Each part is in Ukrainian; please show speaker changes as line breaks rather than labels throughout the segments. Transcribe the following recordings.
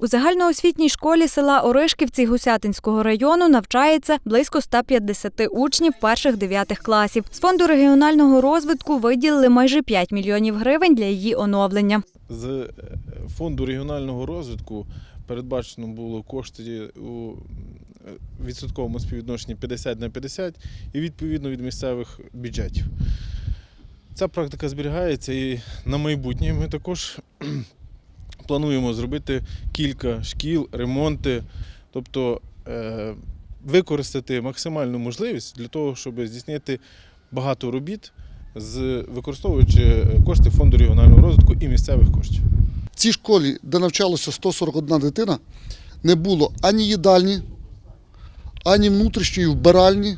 У загальноосвітній школі села Оришківці Гусятинського району навчається близько 150 учнів перших дев'ятих класів. З фонду регіонального розвитку виділили майже 5 мільйонів гривень для її оновлення.
З е, фонду регіонального розвитку передбачено було кошти у е, відсотковому співвідношенні 50 на 50 і відповідно від місцевих бюджетів. Ця практика зберігається і на майбутнє ми також плануємо зробити кілька шкіл, ремонти, тобто е, використати максимальну можливість для того, щоб здійснити багато робіт, використовуючи кошти фонду регіонального розвитку і місцевих коштів.
В цій школі, де навчалося 141 дитина, не було ані їдальні, ані внутрішньої вбиральні,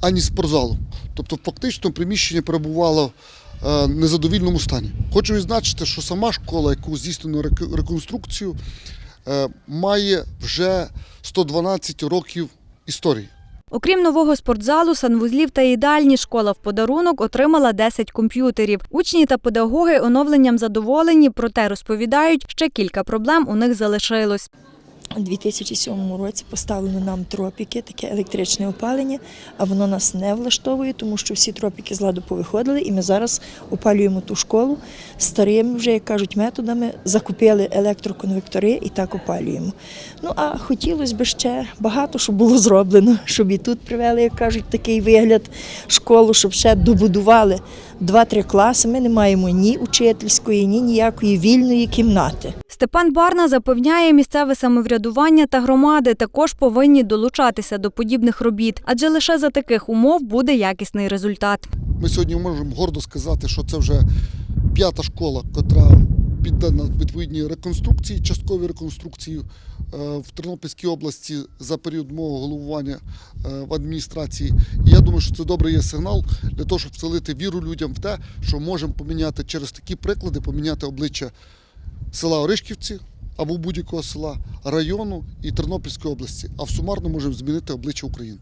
ані спортзалу. Тобто фактично приміщення перебувало е, в незадовільному стані. Хочу відзначити, що сама школа, яку здійснено реконструкцію, е, має вже 112 років історії.
Окрім нового спортзалу, санвузлів та їдальні, школа в подарунок отримала 10 комп'ютерів. Учні та педагоги оновленням задоволені, проте розповідають, ще кілька проблем у них залишилось.
У 2007 році поставлено нам тропіки, таке електричне опалення, а воно нас не влаштовує, тому що всі тропіки з ладу повиходили, і ми зараз опалюємо ту школу старими, вже як кажуть, методами. Закупили електроконвектори і так опалюємо. Ну а хотілося б ще багато, щоб було зроблено, щоб і тут привели, як кажуть, такий вигляд школу, щоб ще добудували два-три класи. Ми не маємо ні учительської, ні ніякої вільної кімнати.
Степан Барна запевняє, місцеве самоврядування та громади також повинні долучатися до подібних робіт, адже лише за таких умов буде якісний результат.
Ми сьогодні можемо гордо сказати, що це вже п'ята школа, котра піддана відповідній реконструкції, частковій реконструкції е, в Тернопільській області за період мого головування е, в адміністрації. І я думаю, що це добрий є сигнал для того, щоб вселити віру людям в те, що можемо поміняти через такі приклади, поміняти обличчя села Оришківці або будь-якого села, району і Тернопільської області, а в сумарно можемо змінити обличчя України.